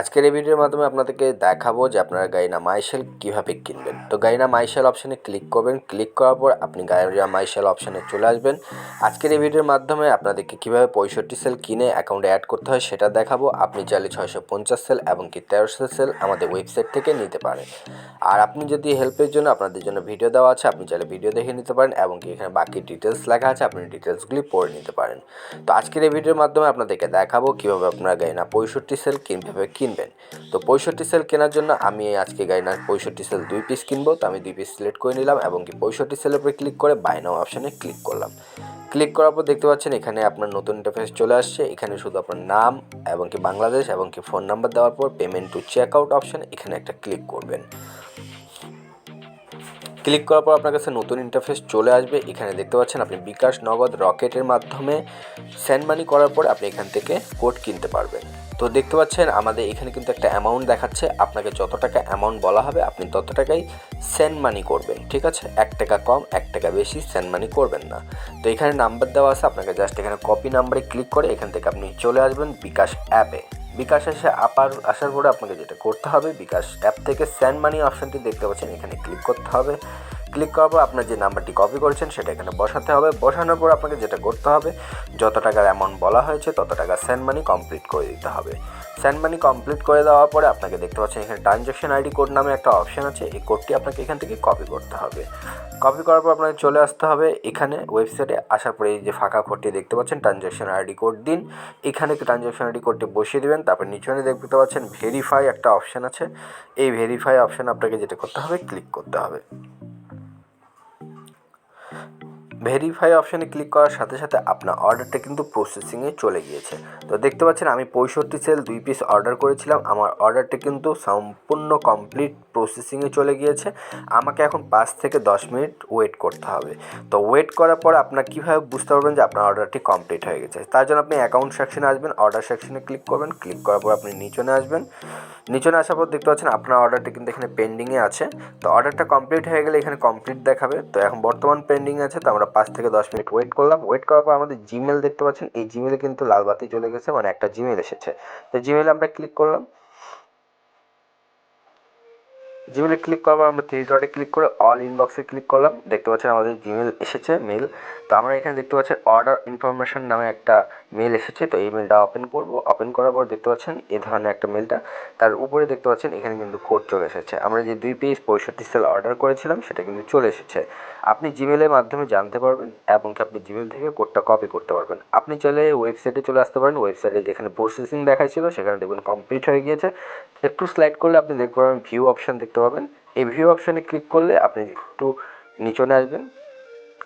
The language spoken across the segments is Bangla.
আজকের এই ভিডিওর মাধ্যমে আপনাদেরকে দেখাবো যে আপনারা গাইনা মাইশেল কীভাবে কিনবেন। তো গাইনা মাইশেল অপশানে ক্লিক করবেন। ক্লিক করার পর আপনি গাইনা মাইশেল অপশানে চলে আসবেন। আজকের এই ভিডিওর মাধ্যমে আপনাদেরকে কীভাবে পঁয়ষট্টি সেল কিনে অ্যাকাউন্টে অ্যাড করতে হয় সেটা দেখাবো। আপনি চাইলে ছয়শো পঞ্চাশ সেল এবং কি তেরোশো সেল আমাদের ওয়েবসাইট থেকে নিতে পারেন। আর আপনি যদি হেল্পের জন্য আপনাদের জন্য ভিডিও দেওয়া আছে, আপনি চাইলে ভিডিও দেখে নিতে পারেন এবং কি এখানে বাকি ডিটেলস লেখা আছে, আপনি ডিটেলসগুলি পড়ে নিতে পারেন। তো আজকের এই ভিডিওর মাধ্যমে আপনাদেরকে দেখাবো কীভাবে আপনারা গাইনা পঁয়ষট্টি সেল কীভাবে কিনবেন। তো পঁয়ষট্টি সেল কেনার জন্য আমি আজকে গাইনার পঁয়ষট্টি সেল দুই পিস কিনবো, তো আমি দুই পিস সিলেক্ট করে নিলাম এবং কি পঁয়ষট্টি সেলের উপরে ক্লিক করে বাই নাও অপশানে ক্লিক করলাম। ক্লিক করার পর দেখতে পাচ্ছেন এখানে আপনার নতুন ইন্টারফেস চলে আসছে, এখানে শুধু আপনার নাম এবং কি বাংলাদেশ এবং কি ফোন নাম্বার দেওয়ার পর payment to check out option এখানে একটা ক্লিক করবেন। ক্লিক করার পর আপনার কাছে নতুন ইন্টারফেস চলে আসবে। এখানে দেখতে পাচ্ছেন আপনি বিকাশ নগদ রকেটের মাধ্যমে সেন্ড মানি করার পর আপনি এখান থেকে কোড কিনতে পারবেন। তো দেখতে পাচ্ছেন আমাদের এখানে কিন্তু একটা অ্যামাউন্ট দেখাচ্ছে। আপনাকে যত টাকা অ্যামাউন্ট বলা হবে, আপনি তত টাকাই সেন্ড মানি করবেন, ঠিক আছে? এক টাকা কম, এক টাকা বেশি সেন্ড মানি করবেন না। তো এখানে নাম্বার দেওয়া আছে, আপনাকে জাস্ট এখানে কপি নাম্বারে ক্লিক করে এখান থেকে আপনি চলে আসবেন বিকাশ অ্যাপে বিকাশ এসে আপার আসার পরে আপনাকে যেটা করতে হবে, বিকাশ অ্যাপ থেকে স্যান্ড মানি অপশানটি দেখতে পাচ্ছেন, এখানে ক্লিক করতে হবে। ক্লিক করার পর আপনার যে নাম্বারটি কপি করেছেন সেটা এখানে বসাতে হবে। বসানোর পর আপনাকে যেটা করতে হবে, যত টাকার অ্যামাউন্ট বলা হয়েছে, তত টাকা সেন্ড মানি কমপ্লিট করে দিতে হবে। সেন্ড মানি কমপ্লিট করে দেওয়ার পরে আপনাকে দেখতে পাচ্ছেন, এখানে ট্রানজ্যাকশন আইডি কোড নামে একটা অপশান আছে। এই কোডটি আপনাকে এখান থেকে কপি করতে হবে। কপি করার পর আপনাকে চলে আসতে হবে এখানে ওয়েবসাইটে আসার পরে এই যে ফাঁকা কোডটি দেখতে পাচ্ছেন ট্রানজ্যাকশন আইডি কোড দিন। এখানে ট্রানজ্যাকশন আইডি কোডটি বসিয়ে দেবেন। তারপর নিচনে দেখতে পাচ্ছেন ভেরিফাই একটা অপশান আছে। এই ভেরিফাই অপশান আপনাকে যেটা করতে হবে ক্লিক করতে হবে। ভেরিফাই অপশানে ক্লিক করার সাথে সাথে আপনার অর্ডারটা কিন্তু প্রসেসিংয়ে চলে গিয়েছে। তো দেখতে পাচ্ছেন, আমি পঁয়ষট্টি সেল দুই পিস অর্ডার করেছিলাম। আমার অর্ডারটা কিন্তু সম্পূর্ণ কমপ্লিট প্রসেসিংয়ে চলে গিয়েছে। আমাকে এখন পাঁচ থেকে দশ মিনিট ওয়েট করতে হবে। তো ওয়েট করার পর আপনার কীভাবে বুঝতে পারবেন যে আপনার অর্ডারটি কমপ্লিট হয়ে গেছে? তার জন্য আপনি অ্যাকাউন্ট সেকশনে আসবেন অর্ডার সেকশনে ক্লিক করবেন। ক্লিক করার পর আপনি নিচনে আসবেন। নিচনে আসার পর দেখতে পাচ্ছেন, আপনার অর্ডারটি কিন্তু এখানে পেন্ডিংয়ে আছে। তো অর্ডারটা কমপ্লিট হয়ে গেলে এখানে কমপ্লিট দেখাবে। তো এখন বর্তমান পেন্ডিং আছে, তো আমরা পাঁচ থেকে দশ মিনিট ওয়েট করলাম। ওয়েট করার পর আমাদের জিমেল দেখতে পাচ্ছেন। এই জিমেলে কিন্তু লাল বাতি চলে গেছে মানে একটা জিমেল এসেছে। তো জিমেলে আমরা ক্লিক করলাম। জিমেলে ক্লিক করার পর আমরা থ্রি ডটে ক্লিক করে অল ইনবক্সে ক্লিক করলাম। দেখতে পাচ্ছেন আমাদের জিমেল এসেছে মেল তো আমরা এখানে দেখতে পাচ্ছি অর্ডার ইনফরমেশন নামে একটা মেল এসেছে। তো এই মেলটা ওপেন করব। ওপেন করার পর দেখতে পাচ্ছেন এই ধরনের একটা মেলটা তার উপরে দেখতে পাচ্ছেন এখানে কিন্তু কোড চলে এসেছে। আমরা যে দুই পিস পঁয়ষট্টি সেল অর্ডার করেছিলাম, সেটা কিন্তু চলে এসেছে। আপনি জিমেলের মাধ্যমে জানতে পারবেন এবং কি আপনি জিমেল থেকে কোডটা কপি করতে পারবেন। আপনি চাইলে ওয়েবসাইটে চলে আসতে পারেন। ওয়েবসাইটে যেখানে প্রসেসিং দেখাচ্ছিল সেখানে দেখবেন কমপ্লিট হয়ে গিয়েছে। একটু স্লাইড করলে আপনি দেখতে পাবেন ভিউ অপশান দেখতে পাবেন। এই ভিউ অপশানে ক্লিক করলে আপনি একটু নিচনে আসবেন।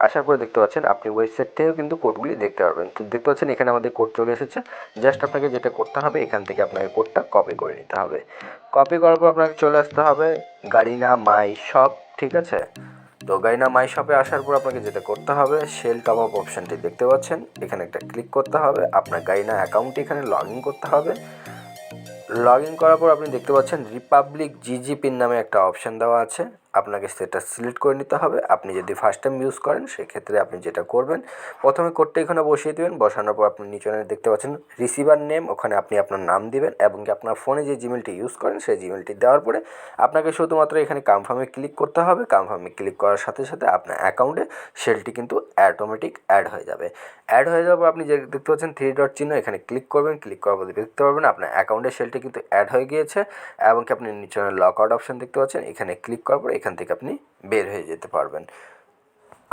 আসার পরে দেখতে পাচ্ছেন আপনি ওয়েবসাইট থেকেও কিন্তু কোডগুলি দেখতে পারবেন। তো দেখতে পাচ্ছেন এখানে আমাদের কোড চলে এসেছে। জাস্ট আপনাকে যেটা করতে হবে, এখান থেকে আপনাকে কোডটা কপি করে নিতে হবে। কপি করার পর আপনাকে চলে আসতে হবে গাড়িনা মাই শপ ঠিক আছে? তো গাইনা মাই শপে আসার পর আপনাকে যেটা করতে হবে সেল টপ আপ অপশানটি দেখতে পাচ্ছেন। এখানে একটা ক্লিক করতে হবে। আপনার গাইনা অ্যাকাউন্টটি এখানে লগ ইন করতে হবে। লগ ইন করার পর আপনি দেখতে পাচ্ছেন রিপাবলিক জিজিপির নামে একটা অপশান দেওয়া আছে। আপনাকে সেটা সিলেক্ট করে নিতে হবে। আপনি যদি ফার্স্ট টাইম ইউজ করেন, সেক্ষেত্রে আপনি যেটা করবেন, প্রথমে কোডটা এখানে বসিয়ে দেবেন। বসানোর পর আপনি নিচনে দেখতে পাচ্ছেন রিসিভার নেম ওখানে আপনি আপনার নাম দিবেন এবং কি আপনার ফোনে যে জিমেলটি ইউজ করেন, সেই জিমেলটি দেওয়ার পরে আপনাকে শুধুমাত্র এখানে কনফার্মে ক্লিক করতে হবে। কনফার্মে ক্লিক করার সাথে সাথে আপনার অ্যাকাউন্টে সেলটি কিন্তু অ্যাটোমেটিক অ্যাড হয়ে যাবে। অ্যাড হয়ে যাওয়ার পর আপনি যে দেখতে পাচ্ছেন থ্রি ডট চিহ্ন, এখানে ক্লিক করবেন। ক্লিক করার পর দেখতে পারবেন আপনার অ্যাকাউন্টে সেলটি কিন্তু অ্যাড হয়ে গিয়েছে এবং কি আপনি নিচনে লক আউট অপশান দেখতে পাচ্ছেন। এখানে ক্লিক করার পর এখান থেকে আপনি বের হয়ে যেতে পারবেন।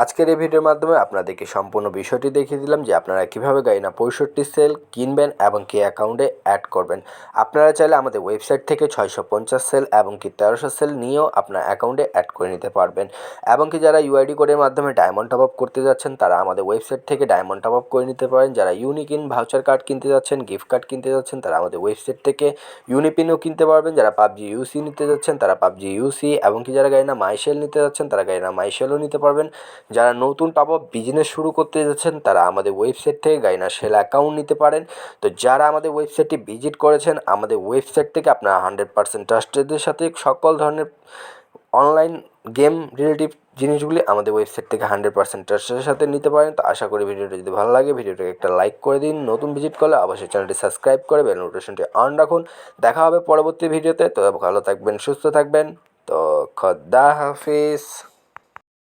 আজকের এই ভিডিওর মাধ্যমে আপনাদেরকে সম্পূর্ণ বিষয়টি দেখিয়ে দিলাম যে আপনারা কীভাবে গাইনা পঁয়ষট্টি সেল কিনবেন এবং কি অ্যাকাউন্টে অ্যাড করবেন। আপনারা চাইলে আমাদের ওয়েবসাইট থেকে ছয়শো পঞ্চাশ সেল এবং কি তেরোশো সেল নিয়েও আপনার অ্যাকাউন্টে অ্যাড করে নিতে পারবেন। এবং কি যারা ইউআইডি কোডের মাধ্যমে ডায়মন্ড টপ আপ করতে যাচ্ছেন, তারা আমাদের ওয়েবসাইট থেকে ডায়মন্ড টপ আপ করে নিতে পারেন। যারা ইউনিকিন ভাউচার কার্ড কিনতে যাচ্ছেন, গিফট কার্ড কিনতে যাচ্ছেন, তারা আমাদের ওয়েবসাইট থেকে ইউনিপিনও কিনতে পারবেন। যারা পাবজি ইউসি নিতে যাচ্ছেন, তারা পাবজি ইউসি এবং কি যারা গাইনা মাইশেল নিতে যাচ্ছেন, তারা গাইনা মাইশেলও নিতে পারবেন। যারা নতুন টপ আপ বিজনেস শুরু করতে যাচ্ছেন, তারা আমাদের ওয়েবসাইট থেকে গাইনা সেল অ্যাকাউন্ট নিতে পারেন। তো যারা আমাদের ওয়েবসাইটটি ভিজিট করেছেন, আমাদের ওয়েবসাইট থেকে আপনারা হান্ড্রেড পার্সেন্ট ট্রাস্টেডের সাথে সকল ধরনের অনলাইন গেম রিলেটিভ জিনিসগুলি আমাদের ওয়েবসাইট থেকে হান্ড্রেড পার্সেন্ট ট্রাস্টের সাথে নিতে পারেন। তো আশা করি ভিডিওটা যদি ভালো লাগে, ভিডিওটাকে একটা লাইক করে দিন। নতুন ভিজিট করলে অবশ্যই চ্যানেলটি সাবস্ক্রাইব করে বেল নোটিফিকেশনটি অন রাখুন। দেখা হবে পরবর্তী ভিডিওতে। তো ভালো থাকবেন, সুস্থ থাকবেন। তো খদ্দা হাফিজ।